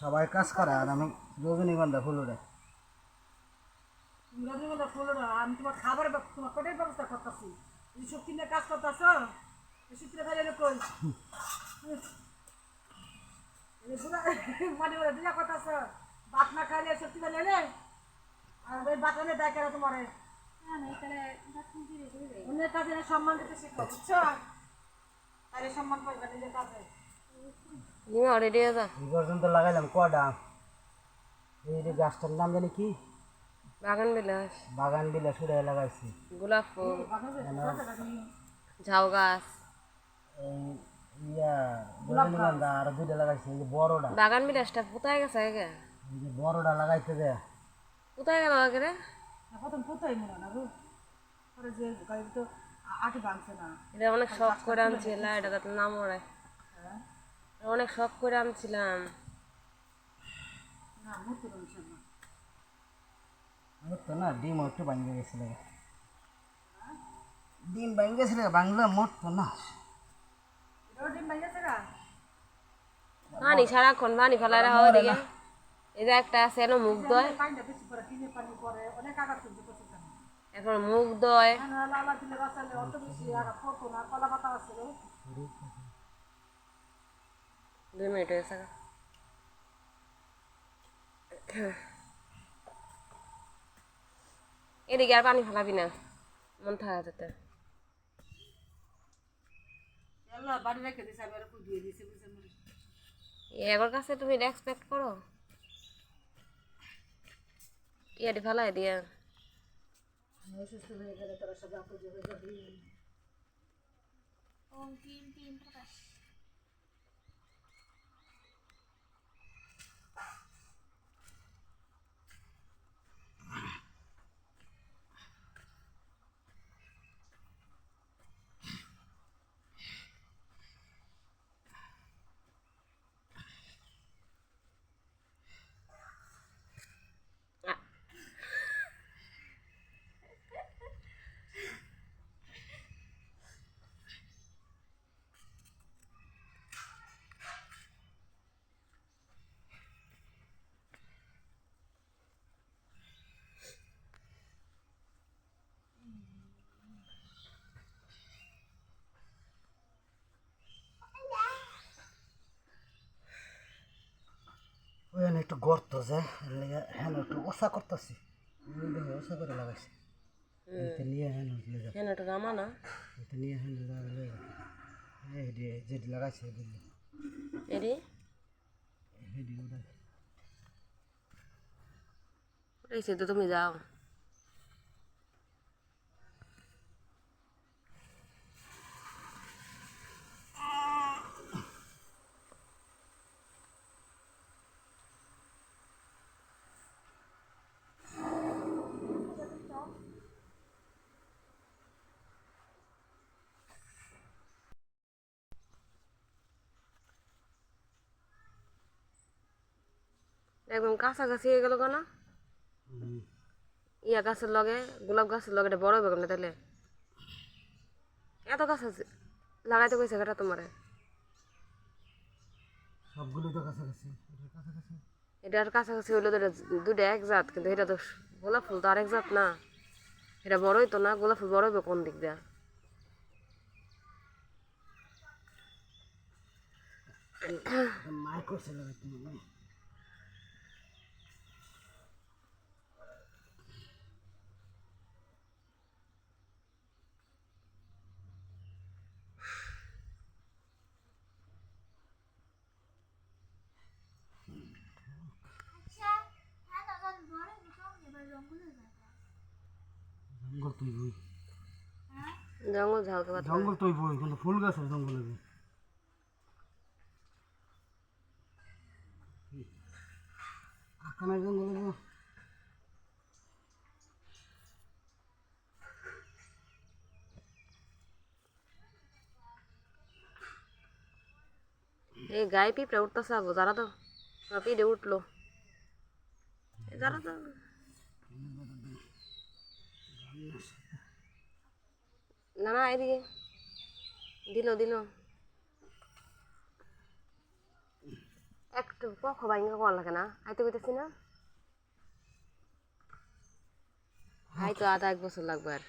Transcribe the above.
সবাই কাজ করে আর আমি রজনীগন্ধা ফুল উড়ে রজনীগন্ধা ফুল না আমি তোমার খাবার তোমার পেটের ব্যবস্থা করতেছি। এই শক্তি নিয়ে কাজ করতেছ? এই শক্তিটা খাইলে কই পুরা মাটি দিয়া করতেছ? ভাত না খাইলে শক্তি খাইলে আর ওই বাটানে দেয় কেন তোমার? অন্যের কাজে সম্মান দিতে শিখো বুঝছ? যা এই পর্যন্ত লাগাইলাম এই যে গাছটার নাম জানি কি? বাগান বিলাস। বাগান বিলা সুরে লাগাইছি। গোলাপ ফুল। ঝাউ গাছ। এই ইয়া রজনীগন্ধা আর দুইটা লাগাইছি এই যে বড়টা। বাগান বিলাসটা কোথায় গেছে আগে? এই যে বড়টা লাগাইতে দে কোথায় গেল আগে রে? প্রথম কোথায় মনে না গো। পরে যে গাড়ি তো এটা অনেক শখ করে আনছিলাম এটা তাতে নাম ওরে অনেক শখ করে আনছিলাম। না মূর্তি ভাঙছে না। আমার তো না ডিম একটু ভাঙে গেছিল। ডিম ভাঙে গেছিল বাংলা মোট তো না। এটাও ডিম ভাঙছে না পানি সারাক্ষণ পানি এই একটা আছে এনো মুখ দয় অনেক আঘাত এখন মুখ দয় দুই মিনিট হয়েছে এদিকে আর পানি ফেলাবি না। মন থাকা যেতে। এগোর কাছে তুমি রেসপেক্ট করো। ইয়াটি ফেলাই দিয়া? অসুস্থ হয়ে গেলে তোরা সব আপদ হয়ে যাবি। ওখানে একটু গর্ত যে হ্যাঁ একটু ওষা করতেছি। ওষা করে লাগাইছি। নিয়ে হ্যাঁ যাবে। একটু রামা না? নিয়ে হ্যাঁ হেডি যেটি লাগাইছে হেডি এরি হেডি ওটা তুমি যাও। একদম কাছাকাছি হয়ে গেল কেন ইয়া গাছের লগে গোলাপ গাছের লগে এটা বড় হবে কেমন তাহলে এত গাছ আছে লাগাইতে কইছে এটা তোমারে? সবগুলো তো কাছাকাছি। এটার কাছাকাছি? কাছাকাছি হইল এটা দুটা এক জাত কিন্তু এটা তো গোলাপ ফুল তো আরেক জাত না। এটা বড়ই তো না গোলাপ ফুল বড় হবে কোন দিক দিয়া? মাই করছে লাগাইতে মানে জঙ্গল তুই বই জঙ্গল পাতা জঙ্গল তুই বই কিন্তু ফুল গাছ আছে জঙ্গলে। আকানা জঙ্গলে গো। এই গায়ে পিঁপড়ে উঠতেছে যারা তো পিঁড়ে উঠল। যারা তো না এদিকে। দিল দিল। একটু পক্ষ ভাঙ্গা করা লাগে না? আইতে কইতেছি না? আই তো আধা এক বছর লাগবে আর।